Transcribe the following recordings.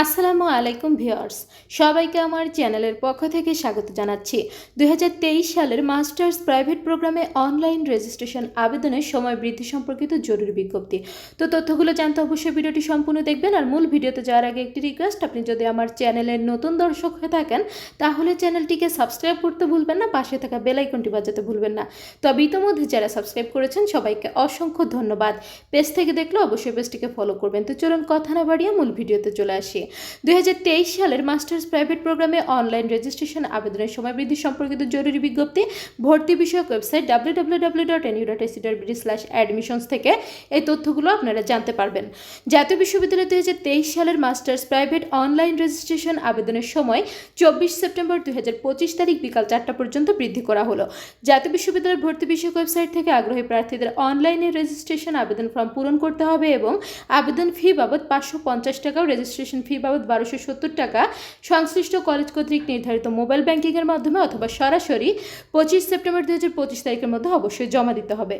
আসসালামু আলাইকুম ভিউয়ার্স, সবাইকে আমার চ্যানেলের পক্ষ থেকে স্বাগত জানাচ্ছি। দু হাজার তেইশ সালের মাস্টার্স প্রাইভেট প্রোগ্রামে অনলাইন রেজিস্ট্রেশন আবেদনের সময় বৃদ্ধি সম্পর্কিত জরুরি বিজ্ঞপ্তি। তো তথ্যগুলো জানতে অবশ্যই ভিডিওটি সম্পূর্ণ দেখবেন আর মূল ভিডিওতে যাওয়ার আগে একটি রিকোয়েস্ট আপনি যদি আমার চ্যানেলের নতুন দর্শক হয়ে থাকেন, তাহলে চ্যানেলটিকে সাবস্ক্রাইব করতে ভুলবেন না, পাশে থাকা বেল আইকনটি বাজাতে ভুলবেন না। তবে ইতোমধ্যে যারা সাবস্ক্রাইব করেছেন, সবাইকে অসংখ্য ধন্যবাদ। পেজ থেকে দেখলে অবশ্যই পেজটিকে ফলো করবেন। তো চলুন কথা না বাড়িয়ে মূল ভিডিওতে চলে আসি। দুই হাজার তেইশ সালের মাস্টার্স প্রাইভেট প্রোগ্রামে অনলাইন রেজিস্ট্রেশন আবেদনের সময় বৃদ্ধি সম্পর্কিত জরুরি বিজ্ঞপ্তি, ভর্তি বিষয়ক website W dot NU dot AC dot BD slash admissions থেকে এই তথ্যগুলো আপনারা জানতে পারবেন। জাতীয় বিশ্ববিদ্যালয় দুই হাজার তেইশ সালের মাস্টার্স প্রাইভেট অনলাইন রেজিস্ট্রেশন আবেদনের সময় চব্বিশ সেপ্টেম্বর দুই হাজার পঁচিশ তারিখ বিকাল চারটা পর্যন্ত বৃদ্ধি করা হলো। জাতীয় বিশ্ববিদ্যালয়ের ভর্তি বিষয়ক ওয়েবসাইট থেকে আগ্রহী প্রার্থীদের অনলাইনে রেজিস্ট্রেশন আবেদন ফর্ম পূরণ করতে হবে এবং আবেদন ফি বাবদ পাঁচশো পঞ্চাশ টাকা রেজিস্ট্রেশন ফি বাবদ বারোশো সত্তর টাকা সংশ্লিষ্ট কলেজ কর্তৃক নির্ধারিত মোবাইল ব্যাংকিংয়ের মাধ্যমে অথবা সরাসরি পঁচিশ সেপ্টেম্বর দু হাজার পঁচিশ তারিখের মধ্যে অবশ্যই জমা দিতে হবে।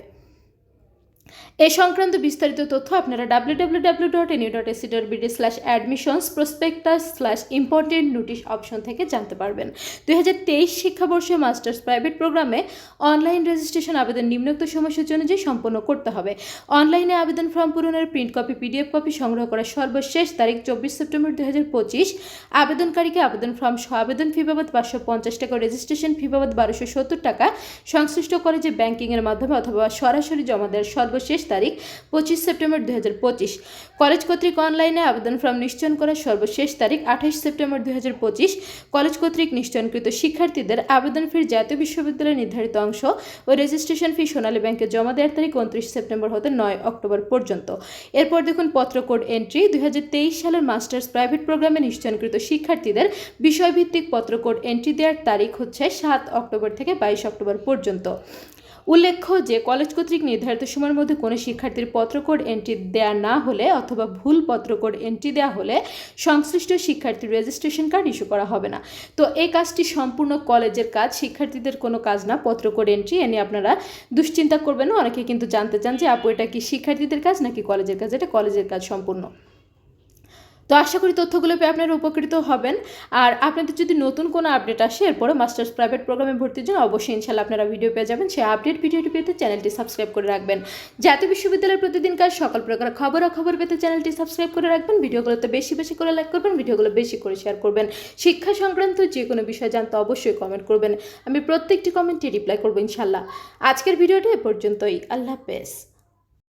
এ সংক্রান্ত বিস্তারিত তথ্য আপনারা W W dot NU dot AC dot BD slash admissions prospectus slash important notice option থেকে জানতে পারবেন। দুই হাজার তেইশ শিক্ষাবর্ষে মাস্টার্স প্রাইভেট প্রোগ্রামে অনলাইন রেজিস্ট্রেশন আবেদন নিম্নোক্ত সময়সূচি অনুযায়ী সম্পন্ন করতে হবে। অনলাইনে আবেদন ফর্ম পূরণের প্রিন্ট কপি পিডিএফ কপি সংগ্রহ করার সর্বশেষ তারিখ চব্বিশ সেপ্টেম্বর দুই হাজার পঁচিশ। আবেদনকারীকে আবেদন ফর্ম সহ আবেদন ফি বাবদ পাঁচশো পঞ্চাশ টাকা রেজিস্ট্রেশন ফি বাবদ বারোশো সত্তর টাকা, সংশ্লিষ্ট কলেজে ব্যাংকিংয়ের মাধ্যমে অথবা সরাসরি জমা দেওয়ার সর্বশেষ তারিখ পঁচিশ সেপ্টেম্বর দু কলেজ কর্তৃক অনলাইনে আবেদন ফর্ম নিশ্চয়ন করার সর্বশেষ তারিখ আঠাশ সেপ্টেম্বর দু হাজার পঁচিশ। কলেজ কর্তৃক নিশ্চয়নকৃত শিক্ষার্থীদের আবেদন ফির জাতীয় বিশ্ববিদ্যালয়ের নির্ধারিত অংশ ও রেজিস্ট্রেশন ফি সোনালী ব্যাংকে জমা দেওয়ার তারিখ উনত্রিশ সেপ্টেম্বর হতে নয় অক্টোবর পর্যন্ত। এরপর দেখুন পত্র কোড এন্ট্রি দুই হাজার তেইশ সালের মাস্টার্স প্রাইভেট প্রোগ্রামে নিশ্চয়নকৃত শিক্ষার্থীদের বিষয়ভিত্তিক পত্র কোড এন্ট্রি দেওয়ার তারিখ হচ্ছে সাত অক্টোবর থেকে বাইশ অক্টোবর পর্যন্ত। উল্লেখ্য যে কলেজ কর্তৃক নির্ধারিত সময়ের মধ্যে কোনো শিক্ষার্থীর পত্রকোড এন্ট্রি দেওয়া না হলে অথবা ভুল পত্রকোড এন্ট্রি দেওয়া হলে সংশ্লিষ্ট শিক্ষার্থীর রেজিস্ট্রেশন কার্ড ইস্যু করা হবে না। তো এই কাজটি সম্পূর্ণ কলেজের কাজ, শিক্ষার্থীদের কোনো কাজ না, পত্রকোড এন্ট্রি এ নিয়ে আপনারা দুশ্চিন্তা করবেন অনেকে কিন্তু জানতে চান যে আপু, এটা কি শিক্ষার্থীদের কাজ নাকি কলেজের কাজ? এটা কলেজের কাজ সম্পূর্ণ। তো আশা করি তথ্যগুলো পেয়ে আপনারা উপকৃত হবেন। আর আপনাদের যদি নতুন কোনো আপডেট আসে এরপরে মাস্টার্স প্রাইভেট প্রোগ্রামে ভর্তির জন্য অবশ্যই ইনশাল্লাহ আপনারা ভিডিও পেয়ে যাবেন। সেই আপডেট ভিডিওটি পেতে চ্যানেলটি সাবস্ক্রাইব করে রাখবেন। জাতীয় বিশ্ববিদ্যালয়ের প্রতিদিনকার সকল প্রকার খবরাখবর পেতে চ্যানেলটি সাবস্ক্রাইব করে রাখবেন। ভিডিওগুলোতে বেশি বেশি করে লাইক করবেন, ভিডিওগুলো বেশি করে শেয়ার করবেন। শিক্ষা সংক্রান্ত যে কোনো বিষয় জানতে অবশ্যই কমেন্ট করবেন। আমি প্রত্যেকটি কমেন্টে রিপ্লাই করব ইনশাল্লাহ আজকের ভিডিওটা এ পর্যন্তই। আল্লাহ হাফেজ।